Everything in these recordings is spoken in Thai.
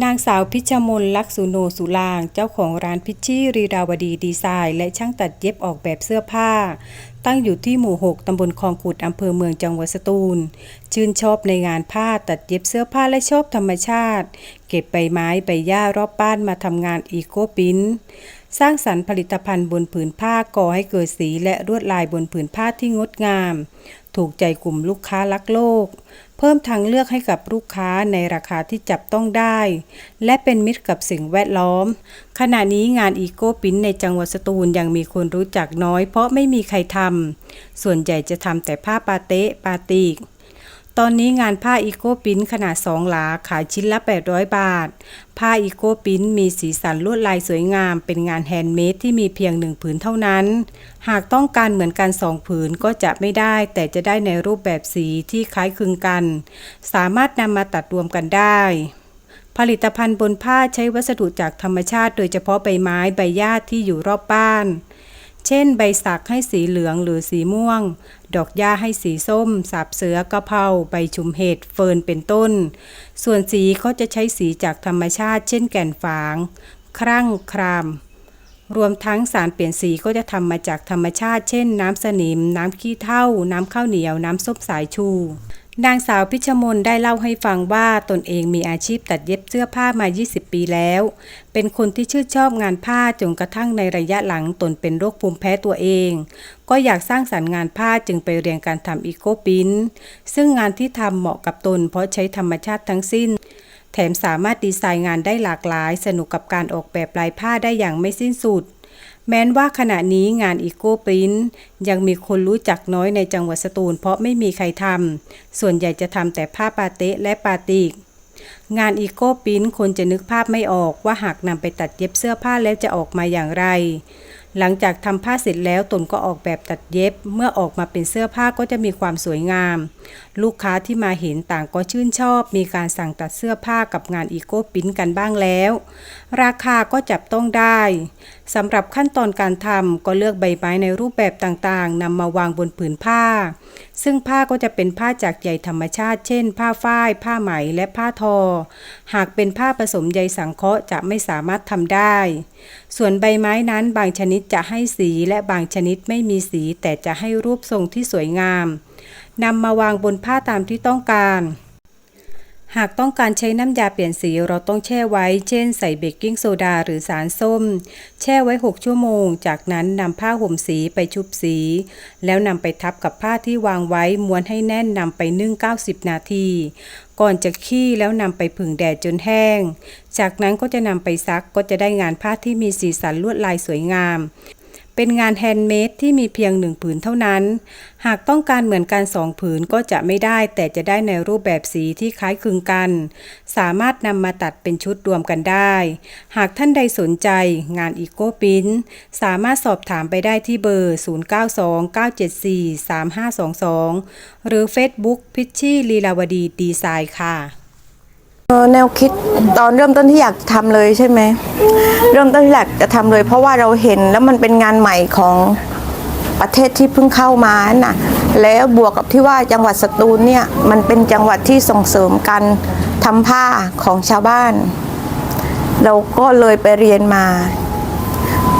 นางสาวพิชมนลักษุโนสุลาง เจ้าของร้านพิชชี่รีดาวดีดีไซน์ และช่างตัดเย็บออกแบบเสื้อผ้า ตั้งอยู่ที่หมู่ 6 ตำบลคลองขุด อำเภอเมืองจังหวัดสตูล ชื่นชอบในงานผ้าตัดเย็บเสื้อผ้าและชอบธรรมชาติ เก็บใบไม้ใบหญ้ารอบบ้านมาทำงานอีโกปิ้นสร้างสรรค์ผลิตภัณฑ์บนผืนผ้าก่อให้เกิดสีและลวดลายบนผืนผ้าที่งดงาม ถูกใจกลุ่มลูกค้ารักโลก เพิ่มทางเลือกให้กับลูกค้าในราคาที่จับต้องได้ และเป็นมิตรกับสิ่งแวดล้อม ขณะนี้งานอีโก้ปิ้นในจังหวัดสตูลยังมีคนรู้จักน้อยเพราะไม่มีใครทำส่วนใหญ่จะทำแต่ผ้าปาเต๊ะปาติก ตอนนี้งานผ้าอีโก้ปิ้นขนาด 2 หลาขายชิ้นละ 800 บาท ผ้าอีโก้ปิ้นมีสีสันลวดลายสวยงาม เป็นงานแฮนด์เมดที่มีเพียงหนึ่งผืนเท่านั้น หากต้องการเหมือนกันสองผืนก็จะไม่ได้ แต่จะได้ในรูปแบบสีที่คล้ายคลึงกัน สามารถนำมาตัดรวมกันได้ผลิตภัณฑ์บนผ้าใช้วัสดุจากธรรมชาติ โดยเฉพาะใบไม้ใบหญ้าที่อยู่รอบบ้าน เช่น ใบสักให้สีเหลืองหรือสีม่วง ดอกหญ้าให้สีส้มสับเสือกะเพราใบชุมเห็ดเฟิร์นเป็นต้น ส่วนสีก็จะใช้สีจากธรรมชาติ เช่นแก่นฝาง ครั่งคราม รวมทั้งสารเปลี่ยนสีก็จะทำมาจากธรรมชาติ เช่น น้ำสนิม น้ำขี้เถ้า น้ำข้าวเหนียว น้ำส้มสายชู นางสาวพิชมนได้เล่าให้ฟังว่าตนเองมีอาชีพตัดเย็บเสื้อผ้ามา 20 ปีแล้ว เป็นคนที่ชื่นชอบงานผ้าจนกระทั่งในระยะหลังตนเป็นโรคภูมิแพ้ตัวเอง ก็อยากสร้างสรรค์งานผ้าจึงไปเรียนการทำอีโกปินซึ่งงานที่ทำเหมาะกับตนเพราะใช้ธรรมชาติทั้งสิ้น แถมสามารถดีไซน์งานได้หลากหลาย สนุกกับการออกแบบลายผ้าได้อย่างไม่สิ้นสุด แม้นว่าขณะนี้งานอีโก้ปรินยังมีคนรู้จักน้อยในจังหวัดสตูล เพราะไม่มีใครทำ ส่วนใหญ่จะทำแต่ผ้าปาเต๊ะและปาติก งานอีโก้ปรินคนจะนึกภาพไม่ออกว่าหากนำไปตัดเย็บเสื้อผ้าแล้วจะออกมาอย่างไร หลังจากทำผ้าเสร็จแล้วตนก็ออกแบบตัดเย็บ เมื่อออกมาเป็นเสื้อผ้าก็จะมีความสวยงาม ลูกค้าที่มาเห็นต่างก็ชื่นชอบ มีการสั่งตัดเสื้อผ้ากับงานอีโก้ปิ้นกันบ้างแล้ว ราคาก็จับต้องได้สำหรับขั้นตอนการทำก็เลือกใบไม้ในรูปแบบต่างๆนำมาวางบนผืนผ้าซึ่งผ้าก็จะเป็นผ้าจากใยธรรมชาติ เช่น ผ้าฝ้าย ผ้าไหม และผ้าทอ หากเป็นผ้าผสมใยสังเคราะห์จะไม่สามารถทำได้ ส่วนใบไม้นั้นบางชนิดจะให้สีและบางชนิดไม่มีสี แต่จะให้รูปทรงที่สวยงามนำมาวางบนผ้าตามที่ต้องการ หากต้องการใช้น้ำยาเปลี่ยนสีเราต้องแช่ไว้ เช่นใส่เบกกิ้งโซดาหรือสารส้ม แช่ไว้ 6 ชั่วโมง จากนั้นนำผ้าห่มสีไปชุบสี แล้วนำไปทับกับผ้าที่วางไว้ม้วนให้แน่นนำไปนึ่ง 90 นาที ก่อนจะขี้แล้วนำไปผึ่งแดดจนแห้ง จากนั้นก็จะนำไปซักก็จะได้งานผ้าที่มีสีสันลวดลายสวยงาม เป็นงานแฮนด์เมดที่มีเพียงหนึ่งผืนเท่านั้น หากต้องการเหมือนกันสองผืนก็จะไม่ได้แต่จะได้ในรูปแบบสีที่คล้ายคลึงกัน สามารถนำมาตัดเป็นชุดรวมกันได้ หากท่านใดสนใจงานอีโก้ปิ้นสามารถสอบถามไปได้ที่เบอร์ 0929743522 หรือ Facebook พิชชี่ลีลาวดีดีไซน์ค่ะ แนวคิดตอนเริ่มต้นที่อยากทำเลยใช่ไหมเริ่มต้นที่อยากจะทำเลย เพราะว่าเราเห็นแล้วมันเป็นงานใหม่ของประเทศที่เพิ่งเข้ามาน่ะแล้วบวกกับที่ว่าจังหวัดสตูลเนี่ยมันเป็นจังหวัดที่ส่งเสริมการทำผ้าของชาวบ้าน เราก็เลยไปเรียนมา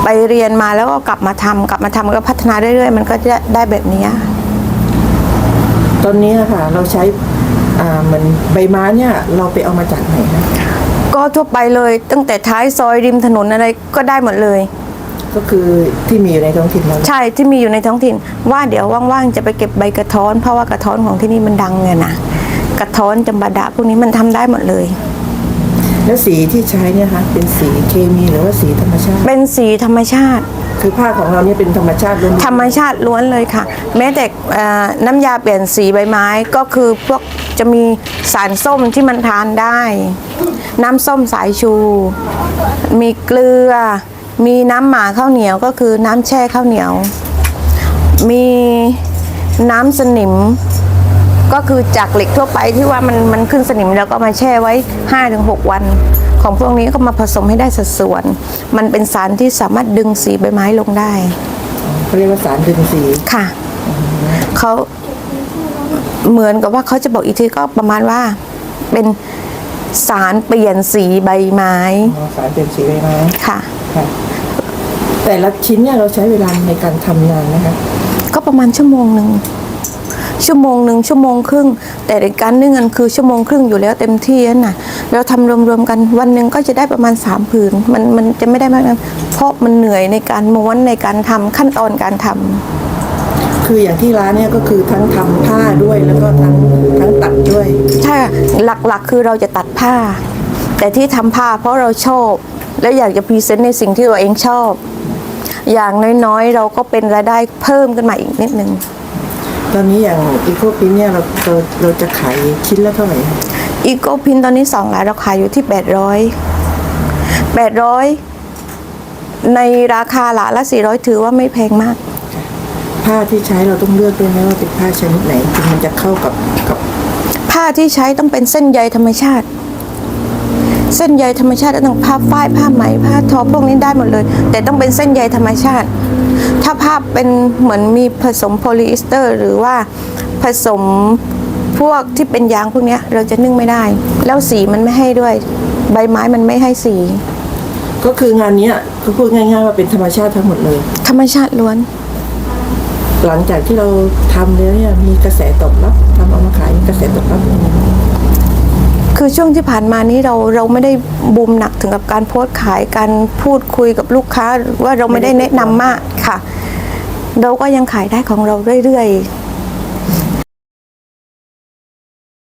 ไปเรียนมาแล้วก็กลับมาทำกลับมาทำก็พัฒนาเรื่อยๆ มันก็จะได้แบบนี้ตอนนี้นะคะเราใช้ อ่าเหมือนใบไม้เนี่ยเราไปเอามาจากไหนนะก็ทั่วไปเลยตั้งแต่ท้ายซอยริมถนนอะไรก็ได้หมดเลย ก็คือที่มีอยู่ในท้องถิ่นเราใช่ที่มีอยู่ในท้องถิ่น ว่าเดี๋ยวว่างๆจะไปเก็บใบกระท้อน เพราะว่ากระท้อนของที่นี่มันดังไงนะกระท้อนจำบาดะพวกนี้มันทำได้หมดเลย แล้วสีที่ใช้เนี่ยคะเป็นสีเคมีหรือว่าสีธรรมชาติ เป็นสีธรรมชาติ คือผ้าของเราเนี่ยเป็นธรรมชาติล้วนๆธรรมชาติล้วนเลยค่ะ แม้แต่เอ่อน้ำยาเปลี่ยนสีใบไม้ก็คือพวก จะมีสารส้มที่มันทานได้ น้ำส้มสายชู มีเกลือ มีน้ำหมาข้าวเหนียวก็คือน้ำแช่ข้าวเหนียว มีน้ำสนิมก็คือจากเหล็กทั่วไปที่ว่ามันมันขึ้นสนิมแล้วก็มาแช่ไว้ 5-6 วัน ของพวกนี้ก็มาผสมให้ได้สัดส่วน มันเป็นสารที่สามารถดึงสีใบไม้ลงได้เขาเรียกว่าสารดึงสีค่ะเขา เหมือนกับว่าเขาจะบอกอีกทีก็ประมาณว่าเป็นสารเปลี่ยนสีใบไม้ อ๋อสารเป็นสีใบไม้ค่ะ ค่ะ แต่ละชิ้นเนี่ยเราใช้เวลาในการทำนานนะคะ ก็ประมาณชั่วโมงหนึ่งชั่วโมงหนึ่งชั่วโมงครึ่ง แต่ในการนึ่งกันคือชั่วโมงครึ่งอยู่แล้วเต็มที่นั่นน่ะเราทำรวมๆกันวันหนึ่งก็จะได้ประมาณสามผืนมันมันจะไม่ได้มากนะเพราะมันเหนื่อยในการม้วนในการทำขั้นตอนการทำ คืออย่างที่ร้านเนี่ยก็คือทั้งทำผ้าด้วยแล้วก็ทั้งทั้งตัดด้วยใช่ค่ะหลักๆคือเราจะตัดผ้า แต่ที่ทำผ้าเพราะเราชอบ และอยากจะพรีเซนต์ในสิ่งที่ตัวเองชอบ อย่างน้อยๆ เราก็เป็นรายได้เพิ่มขึ้นมาอีกนิดนึงตอนนี้อย่างอีโคปินเนี่ยเราเราเราจะขายชิ้นละเท่าไหร่คะอีโกพินตอนนี้สองหลายเราขายอยู่ที่800 800ในราคาหละละ400ถือว่าไม่แพงมาก ผ้าที่ใช้เราต้องเลือกด้วยไหมว่าเป็นผ้าชนิดไหนถึงมันจะเข้ากับกับผ้าที่ใช้ต้องเป็นเส้นใยธรรมชาติ เส้นใยธรรมชาติต้องผ้าฝ้ายผ้าไหมผ้าทอพวกนี้ได้หมดเลย แต่ต้องเป็นเส้นใยธรรมชาติ ถ้าผ้าเป็นเหมือนมีผสมโพลีเอสเตอร์ หรือว่าผสมพวกที่เป็นยางพวกเนี้ยเราจะนึ่งไม่ได้ แล้วสีมันไม่ให้ด้วย ใบไม้มันไม่ให้สี ก็คืองานเนี้ยก็พูดง่ายๆว่าเป็นธรรมชาติทั้งหมดเลย ธรรมชาติล้วน หลังจากที่เราทำแล้วเนี่ยมีกระแสตอบรับทำเอามาขายมีกระแสตอบรับยังไงคือช่วงที่ผ่านมานี้เราเราไม่ได้บูมหนักถึงกับการโพสต์ขายการพูดคุยกับลูกค้าว่าเราไม่ได้แนะนำมากค่ะ เราก็ยังขายได้ของเราเรื่อยๆ